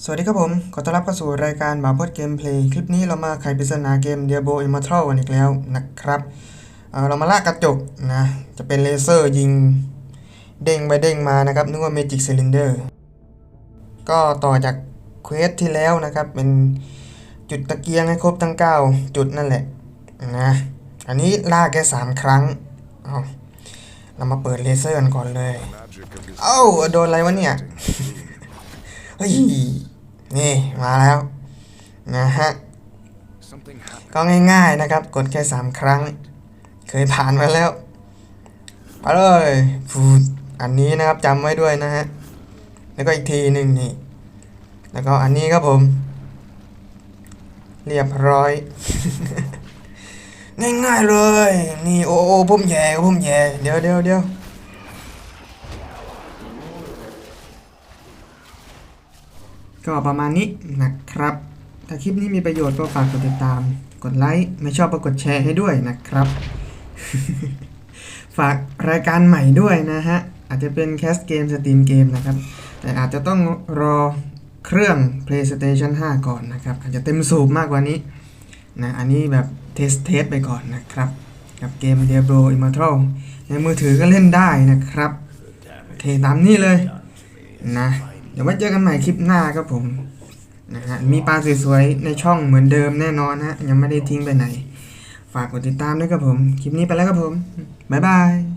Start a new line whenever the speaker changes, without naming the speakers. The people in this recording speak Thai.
สวัสดีครับผม ขอต้อนรับเข้าสู่รายการหมาพดเกมเพลย์ คลิปนี้เรามาไขปริศนาเกม Diablo Immortal กันอีกแล้วนะครับเเรามาลากกระจกนะ จะเป็นเลเซอร์ยิงเด้งไปเด้งมานะครับ นึกว่า Magic Cylinder ก็ต่อจากเควสที่แล้วนะครับ เป็นจุดตะเกียงให้ครบทั้ง 9 จุดนั่นแหละนะ อันนี้ลากแค่3ครั้งเเรามาเปิดเลเซอร์กันก่อนเลย เอ้าโดนอะไรวะเนี่ย ฮ้ยนี่มาแล้วนะฮะก็ง่ายๆนะครับ กดแค่ 3 ครั้ง เคยผ่านมาแล้วไปเลยฟูดอันนี้นะครับจำไว้ด้วยนะฮะแล้วก็อีกทีหนึ่งนี่ แล้วก็อันนี้ครับผม เรียบร้อย ง่ายๆเลย นี่โอ้โอ้พุ่มแย่พุ่มแย่เดี๋ยวเดี๋ยวเดี๋ยว ก็ประมาณนี้นะครับ ถ้าคลิปนี้มีประโยชน์ก็ฝากกดติดตาม กดไลค์ ไม่ชอบก็กดแชร์ให้ด้วยนะครับ ฝากรายการใหม่ด้วยนะฮะ อาจจะเป็นแคสเกมสตรีมเกมนะครับ แต่อาจจะต้องรอเครื่อง PlayStation 5 ก่อนนะครับ อาจจะเต็มสูบมากกว่านี้นะ อันนี้แบบเทสเทสไปก่อนนะครับ กับเกม Diablo Immortal ในมือถือก็เล่นได้นะครับเคตามนี้เลยนะ เดี๋ยวไว้เจอกันใหม่คลิปหน้าครับผมนะฮะมีปลาสวยๆในช่องเหมือนเดิมแน่นอนฮะยังไม่ได้ทิ้งไปไหน ฝากกดติดตามด้วยครับผม คลิปนี้ไปแล้วครับผมบ๊ายบาย